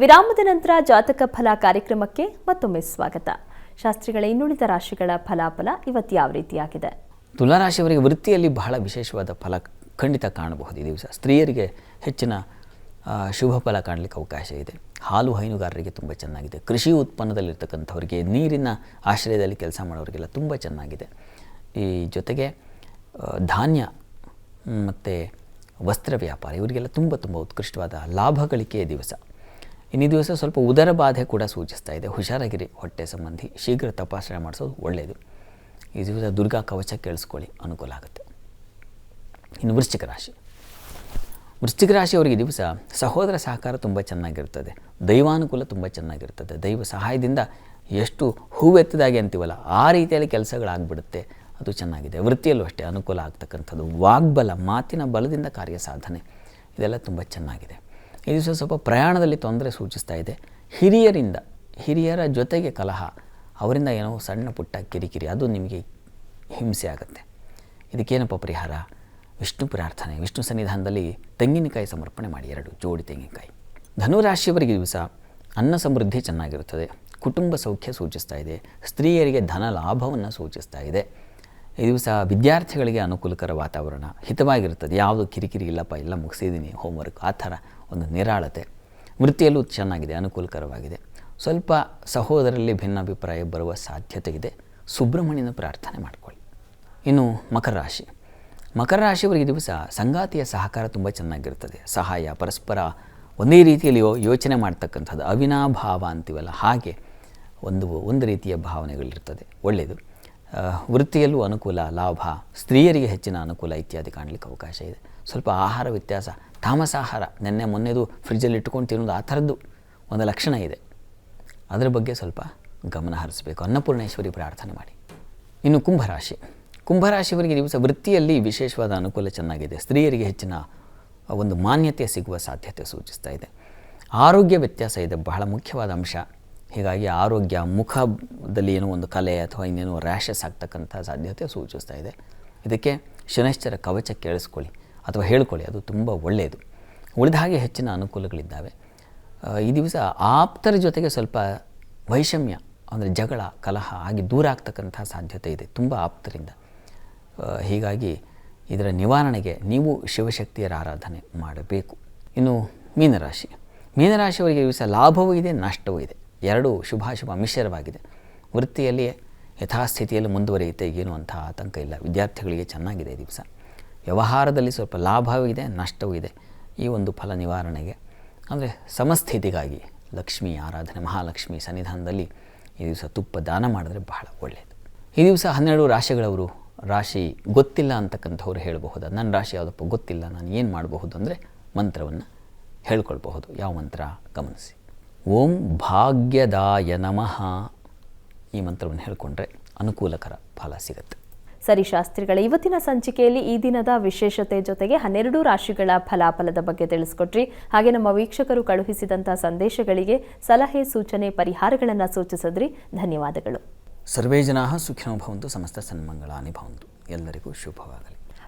ವಿರಾಮದ ನಂತರ ಜಾತಕ ಫಲ ಕಾರ್ಯಕ್ರಮಕ್ಕೆ ಮತ್ತೊಮ್ಮೆ ಸ್ವಾಗತ. ಶಾಸ್ತ್ರಿಗಳ, ಇನ್ನುಳಿದ ರಾಶಿಗಳ ಫಲಾಫಲ ಇವತ್ತು ಯಾವ ರೀತಿಯಾಗಿದೆ? ತುಲಾರಾಶಿಯವರಿಗೆ ವೃತ್ತಿಯಲ್ಲಿ ಬಹಳ ವಿಶೇಷವಾದ ಫಲ ಖಂಡಿತ ಕಾಣಬಹುದು. ಈ ದಿವಸ ಸ್ತ್ರೀಯರಿಗೆ ಹೆಚ್ಚಿನ ಶುಭ ಫಲ ಕಾಣಲಿಕ್ಕೆ ಅವಕಾಶ ಇದೆ. ಹಾಲು ಹೈನುಗಾರರಿಗೆ ತುಂಬ ಚೆನ್ನಾಗಿದೆ. ಕೃಷಿ ಉತ್ಪನ್ನದಲ್ಲಿರ್ತಕ್ಕಂಥವರಿಗೆ ನೀರಿನ ಆಶ್ರಯದಲ್ಲಿ ಕೆಲಸ ಮಾಡೋರಿಗೆಲ್ಲ ತುಂಬ ಚೆನ್ನಾಗಿದೆ. ಈ ಜೊತೆಗೆ ಧಾನ್ಯ, ಮತ್ತು ವಸ್ತ್ರ ವ್ಯಾಪಾರ, ಇವರಿಗೆಲ್ಲ ತುಂಬ ತುಂಬ ಉತ್ಕೃಷ್ಟವಾದ ಲಾಭಗಳಿಕೆಯ ದಿವಸ. ಇನ್ನು ದಿವಸ ಸ್ವಲ್ಪ ಉದರ ಬಾಧೆ ಕೂಡ ಸೂಚಿಸ್ತಾ ಇದೆ. ಹುಷಾರಾಗಿರಿ. ಹೊಟ್ಟೆ ಸಂಬಂಧಿ ಶೀಘ್ರ ತಪಾಸಣೆ ಮಾಡಿಸೋದು ಒಳ್ಳೆಯದು ಈ ದಿವಸ ದುರ್ಗಾ ಕವಚ ಕೇಳಿಸ್ಕೊಳ್ಳಿ. ಅನುಕೂಲ ಆಗುತ್ತೆ. ಇನ್ನು ವೃಶ್ಚಿಕ ರಾಶಿ. ವೃಶ್ಚಿಕ ರಾಶಿಯವರಿಗೆ ದಿವಸ ಸಹೋದರ ಸಹಕಾರ ತುಂಬ ಚೆನ್ನಾಗಿರ್ತದೆ ದೈವಾನುಕೂಲ ತುಂಬ ಚೆನ್ನಾಗಿರ್ತದೆ ದೈವ ಸಹಾಯದಿಂದ ಎಷ್ಟು ಹೂವೆತ್ತದಾಗೆ ಅಂತೀವಲ್ಲ, ಆ ರೀತಿಯಲ್ಲಿ ಕೆಲಸಗಳಾಗ್ಬಿಡುತ್ತೆ. ಅದು ಚೆನ್ನಾಗಿದೆ. ವೃತ್ತಿಯಲ್ಲೂ ಅಷ್ಟೇ ಅನುಕೂಲ ಆಗ್ತಕ್ಕಂಥದ್ದು. ವಾಗ್ಬಲ, ಮಾತಿನ ಬಲದಿಂದ ಕಾರ್ಯ ಸಾಧನೆ, ಇದೆಲ್ಲ ತುಂಬ ಚೆನ್ನಾಗಿದೆ. ಈ ದಿವಸ ಸ್ವಲ್ಪ ಪ್ರಯಾಣದಲ್ಲಿ ತೊಂದರೆ ಸೂಚಿಸ್ತಾ ಇದೆ. ಹಿರಿಯರಿಂದ, ಹಿರಿಯರ ಜೊತೆಗೆ ಕಲಹ, ಅವರಿಂದ ಏನೋ ಸಣ್ಣ ಪುಟ್ಟ ಕಿರಿಕಿರಿ, ಅದು ನಿಮಗೆ ಹಿಂಸೆ ಆಗುತ್ತೆ. ಇದಕ್ಕೇನಪ್ಪ ಪರಿಹಾರ? ವಿಷ್ಣು ಪ್ರಾರ್ಥನೆ, ವಿಷ್ಣು ಸನ್ನಿಧಾನದಲ್ಲಿ ತೆಂಗಿನಕಾಯಿ ಸಮರ್ಪಣೆ ಮಾಡಿ, ಎರಡು ಜೋಡಿ ತೆಂಗಿನಕಾಯಿ. ಧನುರಾಶಿಯವರಿಗೆ ದಿವಸ ಅನ್ನ ಸಮೃದ್ಧಿ ಚೆನ್ನಾಗಿರುತ್ತದೆ. ಕುಟುಂಬ ಸೌಖ್ಯ ಸೂಚಿಸ್ತಾ ಇದೆ. ಸ್ತ್ರೀಯರಿಗೆ ಧನ ಲಾಭವನ್ನು ಸೂಚಿಸ್ತಾ ಇದೆ. ಈ ಸಹ ವಿದ್ಯಾರ್ಥಿಗಳಿಗೆ ಅನುಕೂಲಕರ ವಾತಾವರಣ ಹಿತವಾಗಿರ್ತದೆ ಯಾವುದು ಕಿರಿಕಿರಿ ಇಲ್ಲಪ್ಪ, ಎಲ್ಲ ಮುಗಿಸಿದ್ದೀನಿ ಹೋಮ್ವರ್ಕ್ ಆ ಥರ ಒಂದು ನಿರಾಳತೆ. ವೃತ್ತಿಯಲ್ಲೂ ಚೆನ್ನಾಗಿದೆ, ಅನುಕೂಲಕರವಾಗಿದೆ. ಸ್ವಲ್ಪ ಸಹೋದರಲ್ಲಿ ಭಿನ್ನಾಭಿಪ್ರಾಯ ಬರುವ ಸಾಧ್ಯತೆ ಇದೆ ಸುಬ್ರಹ್ಮಣ್ಯನ ಪ್ರಾರ್ಥನೆ ಮಾಡಿಕೊಳ್ಳಿ. ಇನ್ನು ಮಕರ ರಾಶಿ. ಮಕರ ರಾಶಿಯವರಿಗೆ ದಿವಸ ಸಂಗಾತಿಯ ಸಹಕಾರ ತುಂಬ ಚೆನ್ನಾಗಿರ್ತದೆ ಸಹಾಯ, ಪರಸ್ಪರ ಒಂದೇ ರೀತಿಯಲ್ಲಿ ಯೋಚನೆ ಮಾಡ್ತಕ್ಕಂಥದ್ದು ಅವಿನಾಭಾವ ಅಂತೀವಲ್ಲ, ಹಾಗೆ ಒಂದು ಒಂದು ರೀತಿಯ ಭಾವನೆಗಳಿರ್ತದೆ ಒಳ್ಳೆಯದು. ವೃತ್ತಿಯಲ್ಲೂ ಅನುಕೂಲ, ಲಾಭ, ಸ್ತ್ರೀಯರಿಗೆ ಹೆಚ್ಚಿನ ಅನುಕೂಲ ಇತ್ಯಾದಿ ಕಾಣಲಿಕ್ಕೆ ಅವಕಾಶ ಇದೆ. ಸ್ವಲ್ಪ ಆಹಾರ ವ್ಯತ್ಯಾಸ ತಾಮಸಾಹಾರ ನಿನ್ನೆ ಮೊನ್ನೆದು ಫ್ರಿಜ್ಜಲ್ಲಿ ಇಟ್ಕೊಂಡು ತಿನ್ನೋದು ಆ ಥರದ್ದು ಒಂದು ಲಕ್ಷಣ ಇದೆ. ಅದರ ಬಗ್ಗೆ ಸ್ವಲ್ಪ ಗಮನ ಹರಿಸಬೇಕು. ಅನ್ನಪೂರ್ಣೇಶ್ವರಿ ಪ್ರಾರ್ಥನೆ ಮಾಡಿ. ಇನ್ನು ಕುಂಭರಾಶಿ. ಕುಂಭರಾಶಿಯವರಿಗೆ ದಿವಸ ವೃತ್ತಿಯಲ್ಲಿ ವಿಶೇಷವಾದ ಅನುಕೂಲ ಚೆನ್ನಾಗಿದೆ. ಸ್ತ್ರೀಯರಿಗೆ ಹೆಚ್ಚಿನ ಒಂದು ಮಾನ್ಯತೆ ಸಿಗುವ ಸಾಧ್ಯತೆ ಸೂಚಿಸ್ತಾ ಇದೆ. ಆರೋಗ್ಯ ವ್ಯತ್ಯಾಸ ಇದೆ, ಬಹಳ ಮುಖ್ಯವಾದ ಅಂಶ. ಹೀಗಾಗಿ ಆರೋಗ್ಯ ಮುಖದಲ್ಲಿ ಏನೋ ಒಂದು ಕಲೆ ಅಥವಾ ಇನ್ನೇನೋ ರ್ಯಾಷಸ್ ಆಗ್ತಕ್ಕಂಥ ಸಾಧ್ಯತೆ ಸೂಚಿಸ್ತಾ ಇದೆ. ಇದಕ್ಕೆ ಶನೈಶ್ಚರ ಕವಚ ಕೇಳಿಸ್ಕೊಳ್ಳಿ ಅಥವಾ ಹೇಳ್ಕೊಳ್ಳಿ, ಅದು ತುಂಬ ಒಳ್ಳೆಯದು. ಉಳಿದ ಹಾಗೆ ಹೆಚ್ಚಿನ ಅನುಕೂಲಗಳಿದ್ದಾವೆ. ಈ ದಿವಸ ಆಪ್ತರ ಜೊತೆಗೆ ಸ್ವಲ್ಪ ವೈಷಮ್ಯ, ಅಂದರೆ ಜಗಳ, ಕಲಹ ಆಗಿ ದೂರ ಆಗ್ತಕ್ಕಂಥ ಸಾಧ್ಯತೆ ಇದೆ, ತುಂಬ ಆಪ್ತರಿಂದ. ಹೀಗಾಗಿ ಇದರ ನಿವಾರಣೆಗೆ ನೀವು ಶಿವಶಕ್ತಿಯರ ಆರಾಧನೆ ಮಾಡಬೇಕು. ಇನ್ನು ಮೀನರಾಶಿ. ಮೀನರಾಶಿಯವರಿಗೆ ಈ ದಿವಸ ಲಾಭವೂ ಇದೆ, ನಷ್ಟವೂ ಇದೆ. ಎರಡೂ ಶುಭಾಶುಭ ಮಿಶ್ರವಾಗಿದೆ. ವೃತ್ತಿಯಲ್ಲಿ ಯಥಾಸ್ಥಿತಿಯಲ್ಲಿ ಮುಂದುವರಿಯುತ್ತೆ ಏನು ಅಂತಹ ಆತಂಕ ಇಲ್ಲ. ವಿದ್ಯಾರ್ಥಿಗಳಿಗೆ ಚೆನ್ನಾಗಿದೆ ಈ ದಿವಸ. ವ್ಯವಹಾರದಲ್ಲಿ ಸ್ವಲ್ಪ ಲಾಭವೂ ಇದೆ, ನಷ್ಟವೂ ಇದೆ. ಈ ಒಂದು ಫಲ ನಿವಾರಣೆಗೆ. ಅಂದರೆ ಸಮಸ್ಥಿತಿಗಾಗಿ ಲಕ್ಷ್ಮಿ ಆರಾಧನೆ, ಮಹಾಲಕ್ಷ್ಮಿ ಸನ್ನಿಧಾನದಲ್ಲಿ ಈ ದಿವಸ ತುಪ್ಪ ದಾನ ಮಾಡಿದ್ರೆ ಬಹಳ ಒಳ್ಳೆಯದು ಈ ದಿವಸ ಹನ್ನೆರಡು ರಾಶಿಗಳವರು ರಾಶಿ ಗೊತ್ತಿಲ್ಲ ಅಂತಕ್ಕಂಥವ್ರು ಹೇಳಬಹುದು. ನನ್ನ ರಾಶಿ ಯಾವುದಪ್ಪ ಗೊತ್ತಿಲ್ಲ, ನಾನು ಏನು ಮಾಡಬಹುದು ಅಂದರೆ ಮಂತ್ರವನ್ನು ಹೇಳ್ಕೊಳ್ಬಹುದು. ಯಾವ ಮಂತ್ರ? ಗಮನಿಸಿ. ಓಂ ಭಾಗ್ಯದಾಯ ನಮಃ ಈ ಮಂತ್ರವನ್ನು ಹೇಳಿಕೊಂಡ್ರೆ ಅನುಕೂಲಕರ ಫಲ ಸಿಗುತ್ತೆ. ಸರಿ ಶಾಸ್ತ್ರಿಗಳ ಇವತ್ತಿನ ಸಂಚಿಕೆಯಲ್ಲಿ ಈ ದಿನದ ವಿಶೇಷತೆ ಜೊತೆಗೆ ಹನ್ನೆರಡು ರಾಶಿಗಳ ಫಲಾಫಲದ ಬಗ್ಗೆ ತಿಳಿಸ್ಕೊಟ್ರಿ. ಹಾಗೆ ನಮ್ಮ ವೀಕ್ಷಕರು ಕಳುಹಿಸಿದಂತಹ ಸಂದೇಶಗಳಿಗೆ ಸಲಹೆ ಸೂಚನೆ ಪರಿಹಾರಗಳನ್ನು ಸೂಚಿಸಿದ್ರಿ. ಧನ್ಯವಾದಗಳು. ಸರ್ವೇ ಜನಾ ಸುಖಿನೋ ಭವಂತು ಸಮಸ್ತ ಸನ್ಮಂಗಳಾನಿ ಭವಂತು. ಎಲ್ಲರಿಗೂ ಶುಭವಾಗಲಿ.